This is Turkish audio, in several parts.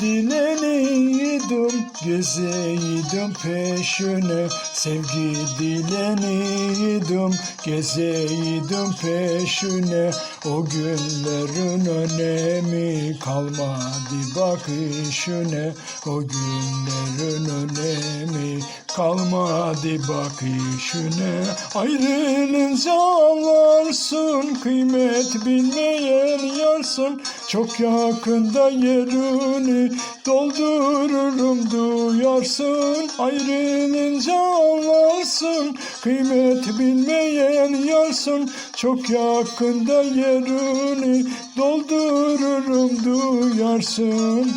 Dileniydim, gezeydim peşine. Sevgi dileniydim, gezeydim peşine. O günlerin önemi kalmadı bak işine O günlerin önemi kalmadı bak işine. Ayrılınca anlarsın kıymet bilmeyen yarsın. Çok yakında yerini doldururum duyarsın. Ayrılınca anlarsın kıymet bilmeyen yarsın. Çok yakında yerini doldururum duyarsın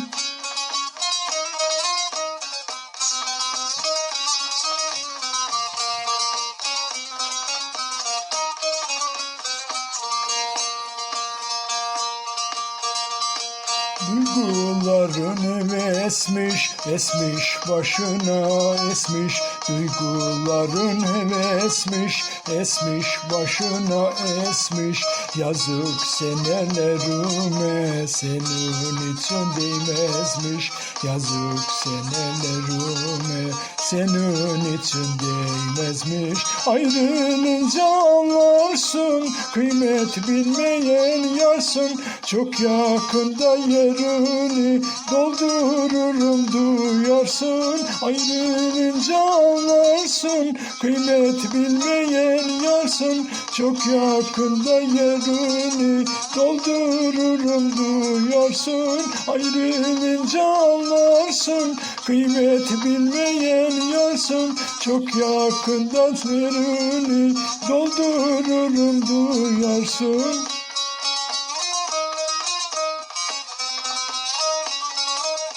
Duyguların esmiş, esmiş başına esmiş. Duyguların esmiş, esmiş başına esmiş. Yazık senelerime senin için değmezmiş. Yazık senelerime senin için değmezmiş Ayrılınca anlarsın kıymet bilmeyen yarsın. Çok yakında yerini doldururum duyarsın. Ayrılınca anlarsın kıymet bilmeyen yarsın. Çok yakında yerini doldururum duyarsın. Ayrılınca anlarsın kıymet bilmeyen yarsın. Çok yakında yerini doldururum duyarsın